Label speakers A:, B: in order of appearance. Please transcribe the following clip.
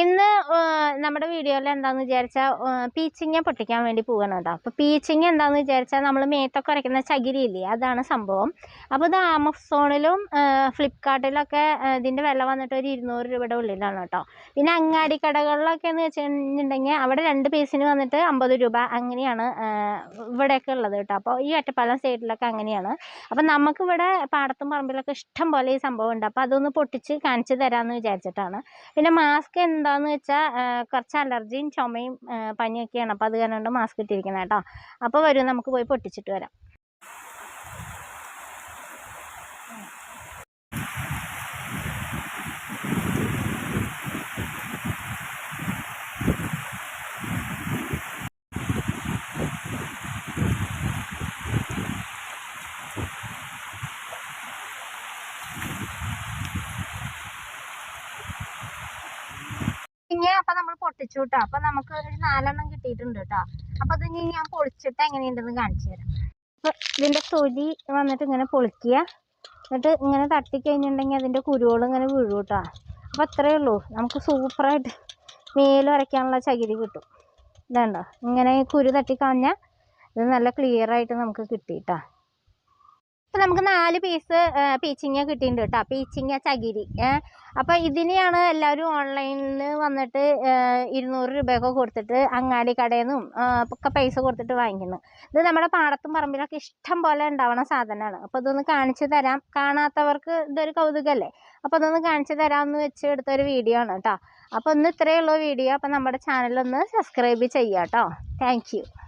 A: ഇന്ന് നമ്മുടെ വീഡിയോയിൽ എന്താന്ന് വിചാരിച്ചാൽ പീച്ചിങ്ങ പൊട്ടിക്കാൻ വേണ്ടി പോകണം കേട്ടോ. അപ്പോൾ പീച്ചിങ്ങ എന്താന്ന് വിചാരിച്ചാൽ നമ്മൾ മേത്തൊക്കെ അരയ്ക്കുന്ന ചകിരിയില്ലേ അതാണ് സംഭവം. അപ്പോൾ ഇത് ആമസോണിലും ഫ്ലിപ്കാർട്ടിലൊക്കെ ഇതിന്റെ വില വന്നിട്ട് ഒരു ഇരുന്നൂറ് രൂപയുടെ ഉള്ളിലാണ് കേട്ടോ. പിന്നെ അങ്ങാടി കടകളിലൊക്കെ എന്ന് വെച്ചിട്ടുണ്ടെങ്കിൽ അവിടെ രണ്ട് പീസിന് വന്നിട്ട് അമ്പത് രൂപ അങ്ങനെയാണ് ഇവിടെയൊക്കെ ഉള്ളത് കേട്ടോ. അപ്പോൾ ഈ ഒറ്റപ്പാലം സൈഡിലൊക്കെ അങ്ങനെയാണ്. അപ്പം നമുക്കിവിടെ പാടത്തും പറമ്പിലൊക്കെ ഇഷ്ടം പോലെ ഈ സംഭവം ഉണ്ട്. അപ്പോൾ അതൊന്ന് പൊട്ടിച്ച് കാണിച്ചു തരാമെന്ന് വിചാരിച്ചിട്ടാണ്. പിന്നെ മാസ്ക് എന്താന്ന് വെച്ചാൽ കുറച്ച് അലർജിയും ചുമയും പനിയൊക്കെയാണ്. അപ്പോൾ അത് കാരണം മാസ്ക് ഇട്ടിരിക്കുന്നത് കേട്ടോ അപ്പോൾ വരൂ നമുക്ക് പോയി പൊട്ടിച്ചിട്ട് വരാം. ഇനി അപ്പൊ നമ്മൾ പൊട്ടിച്ചു കേട്ടോ അപ്പൊ നമുക്ക് ഒരു നാലെണ്ണം കിട്ടിയിട്ടുണ്ട് കേട്ടോ അപ്പൊ അത് ഇനി ഞാൻ പൊളിച്ചിട്ട് എങ്ങനെയുണ്ടെന്ന് കാണിച്ചു തരാം. അപ്പൊ ഇതിന്റെ തൊലി വന്നിട്ട് ഇങ്ങനെ പൊളിക്കുക. എന്നിട്ട് ഇങ്ങനെ തട്ടി കഴിഞ്ഞിട്ടുണ്ടെങ്കിൽ അതിന്റെ കുരുവോളം ഇങ്ങനെ വീഴും കേട്ടോ അപ്പൊ അത്രയേ ഉള്ളൂ. നമുക്ക് സൂപ്പറായിട്ട് മേലും അരയ്ക്കാനുള്ള ചകിരി കിട്ടും. ഇതുണ്ടോ? ഇങ്ങനെ കുരു തട്ടി കളഞ്ഞാൽ ഇത് നല്ല ക്ലിയർ ആയിട്ട് നമുക്ക് കിട്ടിയിട്ടാ ഇപ്പം നമുക്ക് നാല് പീസ് പീച്ചിങ്ങ കിട്ടിയിട്ടുണ്ട് കേട്ടോ. പീച്ചിങ്ങ ചകിരി അപ്പോൾ ഇതിനെയാണ് എല്ലാവരും ഓൺലൈനിൽ വന്നിട്ട് ഇരുന്നൂറ് രൂപയൊക്കെ കൊടുത്തിട്ട് അങ്ങാടി കടയിൽ നിന്നും ഒക്കെ പൈസ കൊടുത്തിട്ട് വാങ്ങിക്കുന്നത് ഇത് നമ്മുടെ പാടത്തും പറമ്പിലൊക്കെ ഇഷ്ടം പോലെ ഉണ്ടാവണ സാധനമാണ്. അപ്പോൾ ഇതൊന്ന് കാണിച്ചു തരാം. കാണാത്തവർക്ക് ഇതൊരു കൗതുകമല്ലേ അപ്പോൾ അതൊന്ന് കാണിച്ചു തരാമെന്ന് വെച്ച് എടുത്തൊരു വീഡിയോ ആണ് കേട്ടോ. അപ്പോൾ ഒന്ന് ഇത്രയേ ഉള്ളൂ വീഡിയോ അപ്പോൾ നമ്മുടെ ചാനലൊന്ന് സബ്സ്ക്രൈബ് ചെയ്യാം കേട്ടോ. താങ്ക്